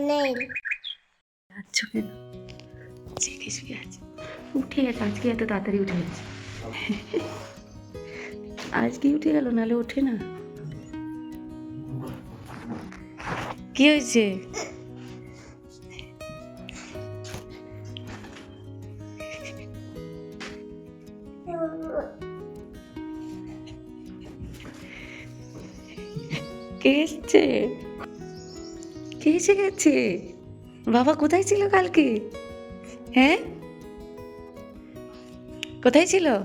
নেই। আচ্ছা কেন? জেগে শুয়ে আছে। উঠে গেছে আজকে এত তাড়াতাড়ি উঠে গেছে। আজকে উঠে গেল নালে ওঠে না। কি হয়েছে? গেছে বাবা, কোথায় ছিল কালকে? হ্যাঁ? কোথায় ছিল?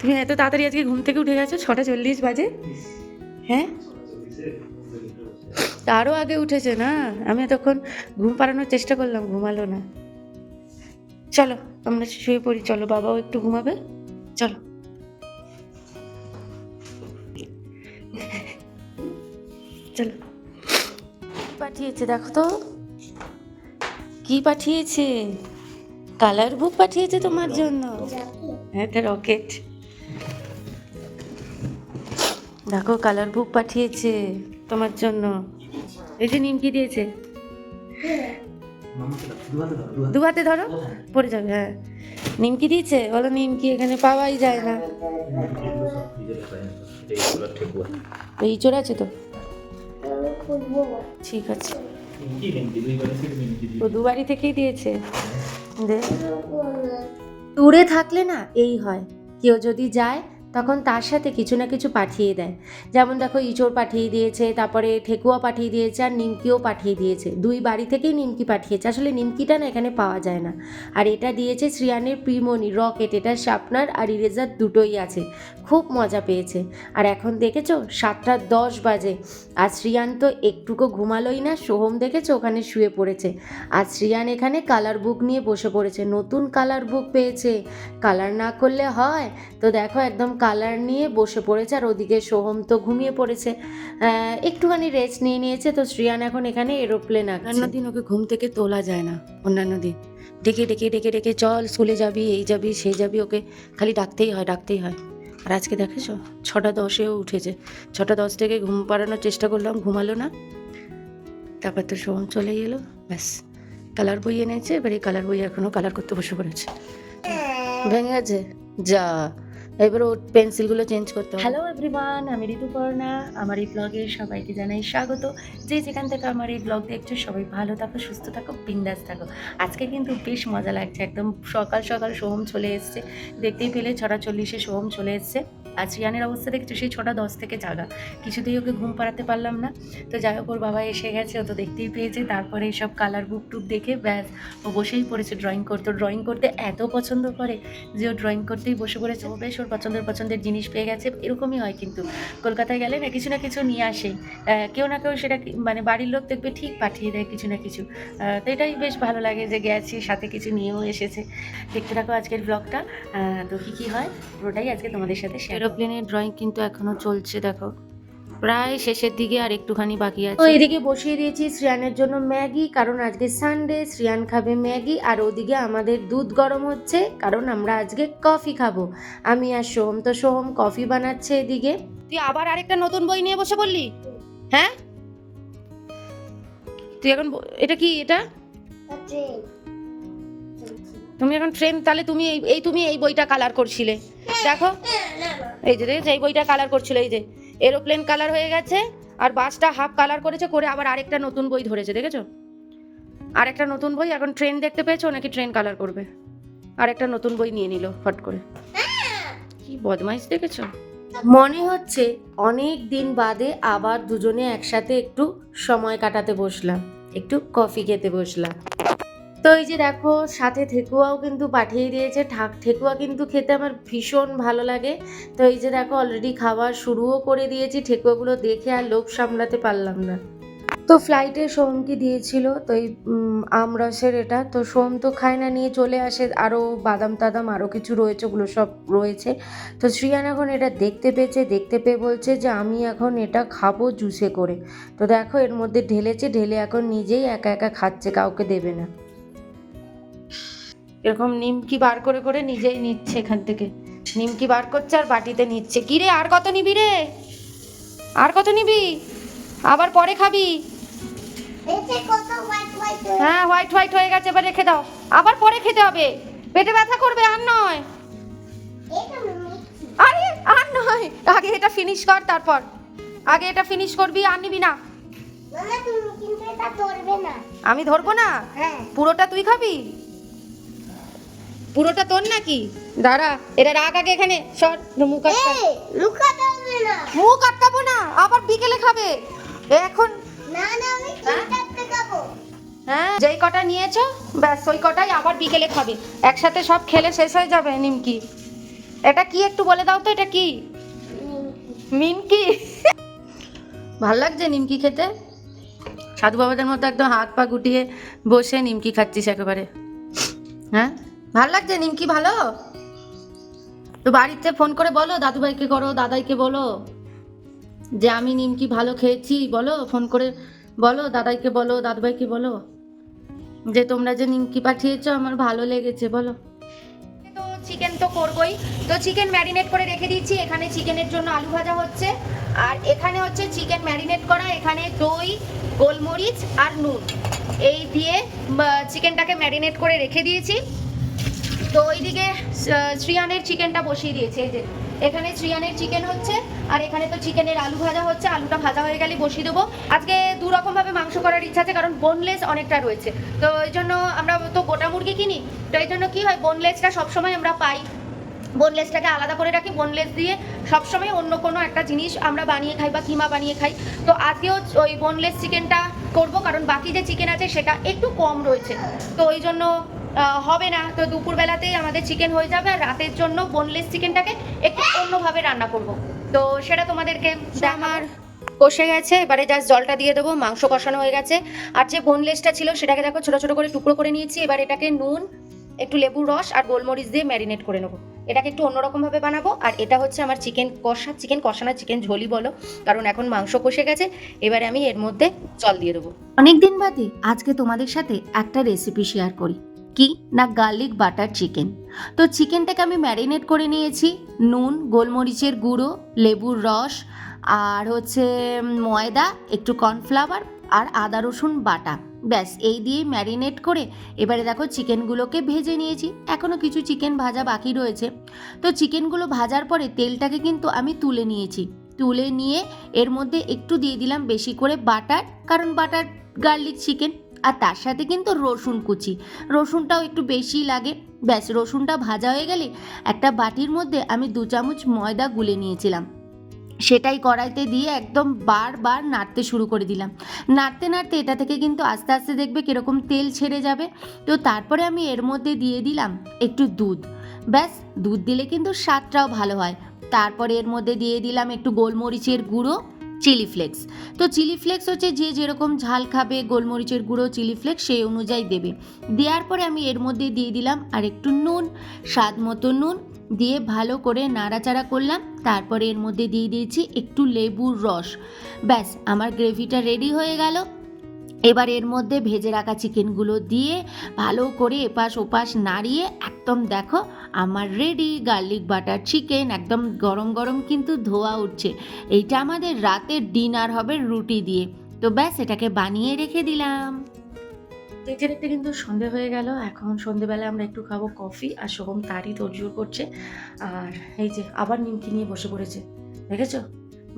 তুমি এত তাড়াতাড়ি আজকে ঘুম থেকে উঠে গেছো? ছটা চল্লিশ বাজে। হ্যাঁ? আরও আগে উঠেছে না? আমি এতক্ষণ ঘুম পাড়ানোর চেষ্টা করলাম, ঘুমালো না। চলো, আমরা শুয়ে পড়ি। চলো, বাবাও একটু ঘুমাবে। চলো। চলো। পাঠিয়েছে, দেখো তো। কি পাঠিয়েছে? কালার বুক পাঠিয়েছে তোমার জন্য? হ্যাঁ এটা রকেট। দেখো, কালার বুক পাঠিয়েছে তোমার জন্য। এই যে নিমকি দিয়েছে। দু হাতে ধরো, পড়ে যাবে হ্যাঁ। নিমকি দিয়েছে? বলো, নিমকি এখানে পাওয়াই যায় না। এই চোর আছে তো? ঠিক আছে। ও দু থেকেই দিয়েছে। দে। দূরে থাকলে না এই হয়। কেউ যদি যায় তখন তার সাথে কিছু না কিছু পাঠিয়ে দেয়। যেমন দেখো ইঁচড় পাঠিয়ে দিয়েছে, তারপরে ঠেকুয়া পাঠিয়ে দিয়েছে আর নিমকিও পাঠিয়ে দিয়েছে। দুই বাড়ি থেকেই নিমকি পাঠিয়েছে। আসলে নিমকিটা না এখানে পাওয়া যায় না। আর এটা দিয়েছে শ্রিয়ানের প্রিমনি রকেট। এটা শার্পনার আর ইরেজার দুটোই আছে। খুব মজা পেয়েছে। আর এখন দেখেছ, সাতটা দশ বাজে। আর শ্রিয়ান তো একটুকু ঘুমালোই না, সোহম দেখেছ, ওখানে শুয়ে পড়েছে। আর শ্রিয়ান এখানে কালার বুক নিয়ে বসে পড়েছে। নতুন কালার বুক পেয়েছে। কালার না করলে হয়। তো দেখো, একদম কালার নিয়ে বসে পড়েছে আর ওদিকে সোহম তো ঘুমিয়ে পড়েছে। একটুখানি রেস্ট নিয়ে নিয়েছে তো শ্রিয়ান এখন এখানে এরোপ্লেন আছে অন্য দিন ওকে ঘুম থেকে তোলা যায় না, অন্যান্য দিন। ডেকে ডেকে ডেকে ডেকে, চল স্কুলে যাবি, এই যাবি সেই যাবি, ওকে খালি ডাকতেই হয় ডাকতেই হয়। আর আজকে দেখেছ ছটা দশেও উঠেছে। ছটা দশ থেকে ঘুম পাড়ানোর চেষ্টা করলাম, ঘুমালো না। তারপর তো সোহম চলে এলো, ব্যাস। কালার বই এনেছে, এবার এই কালার বই এখনও কালার করতে বসে পড়েছে। ভেঙে গেছে যা। এবার ও পেন্সিলগুলো চেঞ্জ করতে হ্যালো এভরিওয়ান আমি ঋতুপর্ণা আমার এই ব্লগে সবাইকে জানাই স্বাগত। যে যেখান থেকে আমার এই ব্লগ দেখছ, সবাই ভালো থাকো, সুস্থ থাকো, বিন্দাস থাকো। আজকে কিন্তু বেশ মজা লাগছে, একদম সকাল সকাল সোহম চলে এসছে। দেখতেই পেলে ছটা চল্লিশে সোহম চলে এসছে। আর শ্রিয়ানের অবস্থা দেখছ? সেই ছটা দশ থেকে জাগা। কিছুতেই ওকে ঘুম পাড়াতে পারলাম না। তো যাই হোক, ওর বাবা এসে গেছে, ও তো দেখতেই পেয়েছে। তারপরে এইসব কালার বুক টুক দেখে ব্যাস, ও বসেই পড়েছে ড্রয়িং করতে। ড্রয়িং করতে এত পছন্দ করে যে ও ড্রয়িং করতেই বসে পড়েছে। ও বেশ ওর পছন্দের পছন্দের জিনিস পেয়ে গেছে। এরকমই হয় কিন্তু। কলকাতায় গেলে না কিছু না কিছু নিয়ে আসে। কেউ না কেউ সেটা মানে বাড়ির লোক দেখবে ঠিক পাঠিয়ে দেয় কিছু না কিছু। তো এটাই বেশ ভালো লাগে যে গেছি, সাথে কিছু নিয়েও এসেছে। দেখতে থাকো আজকের ব্লগটা তো কী কী হয়, পুরোটাই আজকে তোমাদের সাথে এরোপ্লেনের ড্রয়িং কিন্তু এখনও চলছে দেখো। প্রায় শেষের দিকে আর একটুখানি বাকি আছে। এদিকে বসিয়ে দিয়েছি শ্রিয়ানের জন্য ম্যাগি কারণ আজকে সানডে শ্রিয়ান খাবে ম্যাগি আর ওদিকে আমাদের দুধ গরম হচ্ছে কারণ আমরা আজকে কফি খাব। আমি আর সোহম তো সোহম কফি বানাচ্ছে এদিকে। তুই আবার আরেকটা নতুন বই নিয়ে বসে পড়লি? হ্যাঁ? তুই এখন এটা কি এটা? তুমি এখন ট্রেন তাহলে তুমি এই তুমি এই বইটা কালার করছিলে। দেখো। এই যে এই বইটা কালার করছিল, এই যে। এরোপ্লেন কালার হয়ে গেছে, আর বাসটা হাফ কালার করেছে, করে আবার আরেকটা নতুন বই ধরেছে, দেখেছ? আরেকটা নতুন বই, এখন ট্রেন দেখতে পেয়েছ, নাকি ট্রেন কালার করবে? আরেকটা নতুন বই নিয়ে নিল, ফট করে। কি বদমাইশ দেখেছ? মনে হচ্ছে অনেক দিন বাদে আবার দুজনে একসাথে একটু সময় কাটাতে বসলাম, একটু কফি খেতে বসলাম। তো এই যে দেখো, সাথে ঠেকুয়াও কিন্তু পাঠিয়ে দিয়েছে ঠাক ঠেকুয়া কিন্তু খেতে আমার ভীষণ ভালো লাগে। তো এই যে দেখো অলরেডি খাবার শুরুও করে দিয়েছি ঠেকুয়াগুলো দেখে আর লোভ সামলাতে পারলাম না। তো ফ্লাইটে সোমকে দিয়েছিল? তো এই আমরসের এটা। তো সোম তো খায় না, নিয়ে চলে আসে আরও বাদাম টাদাম আরও কিছু রয়েছে, ওগুলো সব রয়েছে। তো শ্রিয়ান এখন এটা দেখতে পেয়েছে, দেখতে পেয়ে বলছে যে আমি এখন এটা খাব জুসে করে। তো দেখো, এর মধ্যে ঢেলেছে, ঢেলে এখন নিজেই একা একা খাচ্ছে, কাউকে দেবে না। এরকম নিমকি বার করে করে নিজেই নিচ্ছে এখান থেকে। নিমকি বার করছে আর বাটিতে নিচ্ছে। কি রে আর কত নিবি রে? আর কত নিবি? আবার পরে খাবি। হ্যাঁ হোয়াইট হোয়াইট হয়ে গেছে এবার রেখে দাও। আবার পরে খেতে হবে। পেটে ব্যথা করবে আর নয়। আরে আর নয়। আগে এটা ফিনিশ কর তারপর। আগে এটা ফিনিশ করবি আর নিবি না। আমি ধরবো না? হ্যাঁ। পুরোটা তুই খাবি? পুরোটা তোর নাকি? দাঁড়া এটা রাখ আগে এখানে। সর মুখ আটকা এই লুকাতে হবে না। মুখ আটকাবো না আবার বিকেলে খাবে। এখন না না আমি তিনটাতে খাব। হ্যাঁ যেই কটা নিয়েছো ব্যাস ওই কটাই আবার বিকেলে খাবে। একসাথে সব খেলে শেষ হয়ে যাবে নিমকি। এটা কি একটু বলে দাও তো এটা কি? মিনকি। ভালো লাগছে নিমকি খেতে? সাধু বাবাদের মতো একদম হাত পা গুটিয়ে বসে নিমকি খাচ্ছিস একেবারে। হ্যাঁ? ভালো লাগছে? নিমকি ভালো? তো বাড়িতে ফোন করে বলো, দাদুভাইকে করো, দাদাইকে বলো। যে আমি নিমকি ভালো খেয়েছি, বলো, ফোন করে বলো, দাদাইকে বলো, দাদুভাইকে বলো। যে তোমরা যে নিমকি পাঠিয়েছো, আমার ভালো লেগেছে, বলো। তো চিকেন তো করবই। তো চিকেন ম্যারিনেট করে রেখে দিচ্ছি। এখানে চিকেনের জন্য আলু ভাজা হচ্ছে। আর এখানে হচ্ছে চিকেন ম্যারিনেট করা। এখানে দই, গোলমরিচ আর নুন। এই দিয়ে চিকেনটাকে ম্যারিনেট করে রেখে দিয়েছি। তো ওইদিকে শ্রিয়ানের চিকেনটা বসিয়ে দিয়েছে, এই যে। এখানে শ্রিয়ানের চিকেন হচ্ছে, আর এখানে তো চিকেনের আলু ভাজা হচ্ছে, আলুটা ভাজা হয়ে গেলে বসিয়ে দেবো। আজকে দু রকম ভাবে মাংস করার ইচ্ছা আছে, কারণ বোনলেস অনেকটা রয়েছে। তো এই জন্য আমরা তো গোটা মুরগি কিনি, তো এই জন্য কি হয় বোনলেসটা সবসময় আমরা পাই। বোনলেসটাকে আলাদা করে রাখি বোনলেস দিয়ে সবসময় অন্য কোনো একটা জিনিস আমরা বানিয়ে খাই বা কিমা বানিয়ে খাই। তো আজকেও ওই বোনলেস চিকেনটা করব, কারণ বাকি যে চিকেন আছে, সেটা একটু কম রয়েছে। তো ওই জন্য হবে না। তো দুপুরবেলাতেই আমাদের চিকেন হয়ে যাবে আর রাতের জন্য বোনলেস চিকেনটাকে একটু অন্যভাবে রান্না করব। তো সেটা তোমাদেরকে আমার কষে গেছে। এবারে জাস্ট জলটা দিয়ে দেবো মাংস কষানো হয়ে গেছে। আর যে বোনলেসটা ছিল সেটাকে দেখো ছোটো ছোটো করে টুকরো করে নিয়েছি। এবার এটাকে নুন একটু লেবুর রস আর গোলমরিচ দিয়ে ম্যারিনেট করে নেব। এটাকে একটু অন্যরকমভাবে বানাবো। আর এটা হচ্ছে আমার চিকেন কষা চিকেন কষা না চিকেন ঝোলি বলো। কারণ এখন মাংস কষে গেছে। এবারে আমি এর মধ্যে জল দিয়ে দেবো। অনেক দিন বাদে আজকে তোমাদের সাথে একটা রেসিপি শেয়ার করি। কি না গার্লিক বাটার চিকেন তো চিকেনটাকে আমি ম্যারিনেট করে নিয়েছি, নুন, গোলমরিচের গুঁড়ো, লেবুর রস, আর হচ্ছে ময়দা, একটু কর্নফ্লাওয়ার আর আদা রসুন বাটা। ব্যাস, এই দিয়ে ম্যারিনেট করে এবারে দেখো চিকেনগুলোকে ভেজে নিয়েছি। এখনও কিছু চিকেন ভাজা বাকি রয়েছে। তো চিকেনগুলো ভাজার পরে তেলটাকে কিন্তু আমি তুলে নিয়েছি। তুলে নিয়ে এর মধ্যে একটু দিয়ে দিলাম বেশি করে বাটার কারণ বাটার গার্লিক চিকেন আর তার সাথে কিন্তু রসুন কুচি। রসুনটাও একটু বেশি লাগে। ব্যাস, রসুনটা ভাজা হয়ে গেলে একটা বাটির মধ্যে আমি দু চামচ ময়দা গুলে নিয়েছিলাম। সেটাই কড়াইতে দিয়ে একদম বারবার নাড়তে শুরু করে দিলাম। নাড়তে নাড়তে এটা থেকে কিন্তু আস্তে আস্তে দেখবে কীরকম তেল ছেড়ে যাবে। তো তারপরে আমি এর মধ্যে দিয়ে দিলাম একটু দুধ। ব্যাস, দুধ দিলে কিন্তু স্বাদটাও ভালো হয়। তারপরে এর মধ্যে দিয়ে দিলাম একটু গোলমরিচের গুঁড়ো। Chilli flakes. তো চিলি ফ্লেক্স হচ্ছে যে যেরকম ঝাল খাবে, গোলমরিচের গুঁড়ো চিলি ফ্লেক্স সেই অনুযায়ী দেবে। দেওয়ার পরে আমি এর মধ্যে দিয়ে দিলাম আর একটু নুন, স্বাদ মতো নুন দিয়ে ভালো করে নাড়াচাড়া করলাম। তারপরে এর মধ্যে দিয়ে দিয়েছি একটু লেবুর রস। ব্যাস, আমার গ্রেভিটা রেডি হয়ে গেল। এবার এর মধ্যে ভেজে রাখা চিকেনগুলো দিয়ে ভালো করে এপাশ ওপাশ নাড়িয়ে একদম দেখো আমার রেডি গার্লিক বাটার চিকেন একদম গরম গরম কিন্তু ধোয়া উঠছে। এইটা আমাদের রাতের ডিনার হবে রুটি দিয়ে। তো ব্যাস, এটাকে বানিয়ে রেখে দিলাম। দেখতে দেখতে কিন্তু সন্ধে হয়ে গেল। এখন সন্ধেবেলা আমরা একটু খাব কফি আর সোহম তারই তোড়জোড় করছে। আর এই যে আবার নিমকি নিয়ে বসে পড়েছে। দেখেছ?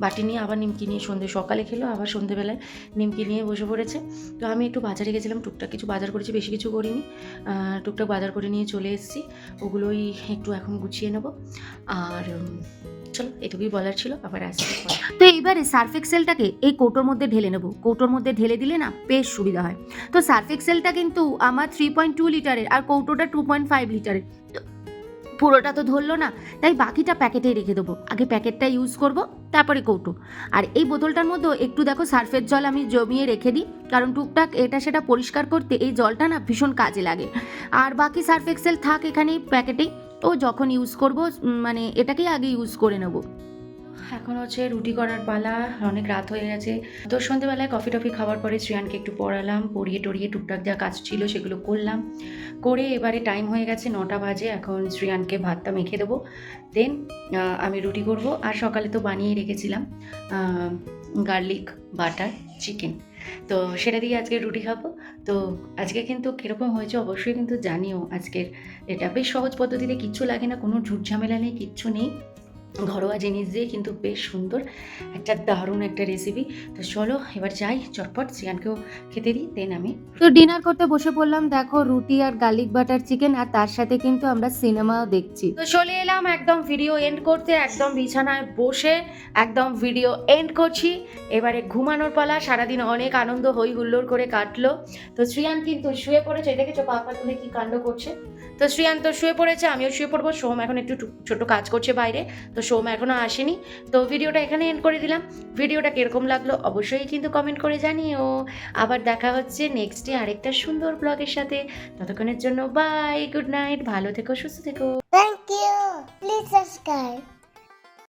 বাটি নিয়ে আবার নিমকি নিয়ে সন্ধে, সকালে খেলো, আবার সন্ধেবেলায় নিমকি নিয়ে বসে পড়েছে। তো আমি একটু বাজারে গেছিলাম, টুকটাক কিছু বাজার করেছি, বেশি কিছু করিনি। টুকটাক বাজার করে নিয়ে চলে এসেছি। ওগুলোই একটু এখন গুছিয়ে নেব। আর চলো, এটুকুই বলার ছিল, আবার আসছি তো এইবারে সার্ফ এক্সেলটাকে এই কৌটোর মধ্যে ঢেলে নেব। কৌটোর মধ্যে ঢেলে দিলে না বেশ সুবিধা হয়। তো সার্ফ এক্সেলটা কিন্তু আমার থ্রি পয়েন্ট টু লিটারের আর কৌটোটা টু পয়েন্ট ফাইভ লিটারের পুরোটা তো ধরলো না, তাই বাকিটা প্যাকেটেই রেখে দেবো। আগে প্যাকেটটা ইউজ করব, তারপরে কৌটো। আর এই বোতলটার মধ্যেও একটু দেখো সার্ফের জল আমি জমিয়ে রেখে দিই, কারণ টুকটাক এটা সেটা পরিষ্কার করতে এই জলটা না ভীষণ কাজে লাগে। আর বাকি সার্ফ এক্সেল থাক এখানে প্যাকেটেই ও যখন ইউজ করব মানে এটাকেই আগে ইউজ করে নেব। এখন হচ্ছে রুটি করার পালা, অনেক রাত হয়ে গেছে। তো সন্ধ্যেবেলায় কফি টফি খাওয়ার পরে শ্রিয়ানকে একটু পড়ালাম, পড়িয়ে টড়িয়ে টুকটাক যা কাজ ছিল সেগুলো করলাম। করে এবারে টাইম হয়ে গেছে নটা বাজে, এখন শ্রিয়ানকে ভাতটা মেখে দেবো। দেন আমি রুটি করব। আর সকালে তো বানিয়ে রেখেছিলাম গার্লিক বাটার চিকেন তো সেটা দিয়ে আজকে রুটি খাব। তো আজকে কিন্তু কীরকম হয়েছে অবশ্যই কিন্তু জানিও আজকের। এটা বেশ সহজ পদ্ধতিতে কিচ্ছু লাগে না, কোনো ঝুট ঝামেলা নেই, কিচ্ছু নেই। ঘরোয়া জিনিস দিয়ে কিন্তু বেশ সুন্দর একটা দারুণ একটা রেসিপি তো চলো এবার যাই চটপট চিকেনকেও খেতে দিই দেন আমি। তো ডিনার করতে বসে পড়লাম দেখো রুটি আর গার্লিক বাটার চিকেন আর তার সাথে কিন্তু আমরা সিনেমাও দেখছি। তো চলে এলাম একদম ভিডিও এন্ড করতে একদম বিছানায় বসে একদম ভিডিও এন্ড করছি। এবারে ঘুমানোর পালা সারাদিন অনেক আনন্দ হই হুল্লোড় করে কাটলো। তো শ্রিয়ান কিন্তু শুয়ে পড়েছে দেখেছ পাপা তুলে কি কাণ্ড করছে। তো শ্রিয়ান তো শুয়ে পড়েছে আমিও শুয়ে পড়ব সোম এখন একটু ছোট কাজ করছে বাইরে। তো সোম এখনও আসেনি। তো ভিডিওটা এখানে এন্ড করে দিলাম। ভিডিওটা কীরকম লাগল অবশ্যই কিন্তু কমেন্ট করে জানিও। আবার দেখা হচ্ছে নেক্সট ডে আরেকটা সুন্দর ব্লগের সাথে। ততক্ষণের জন্য বাই গুড নাইট ভালো থেকো, সুস্থ থেকো। Thank you please subscribe.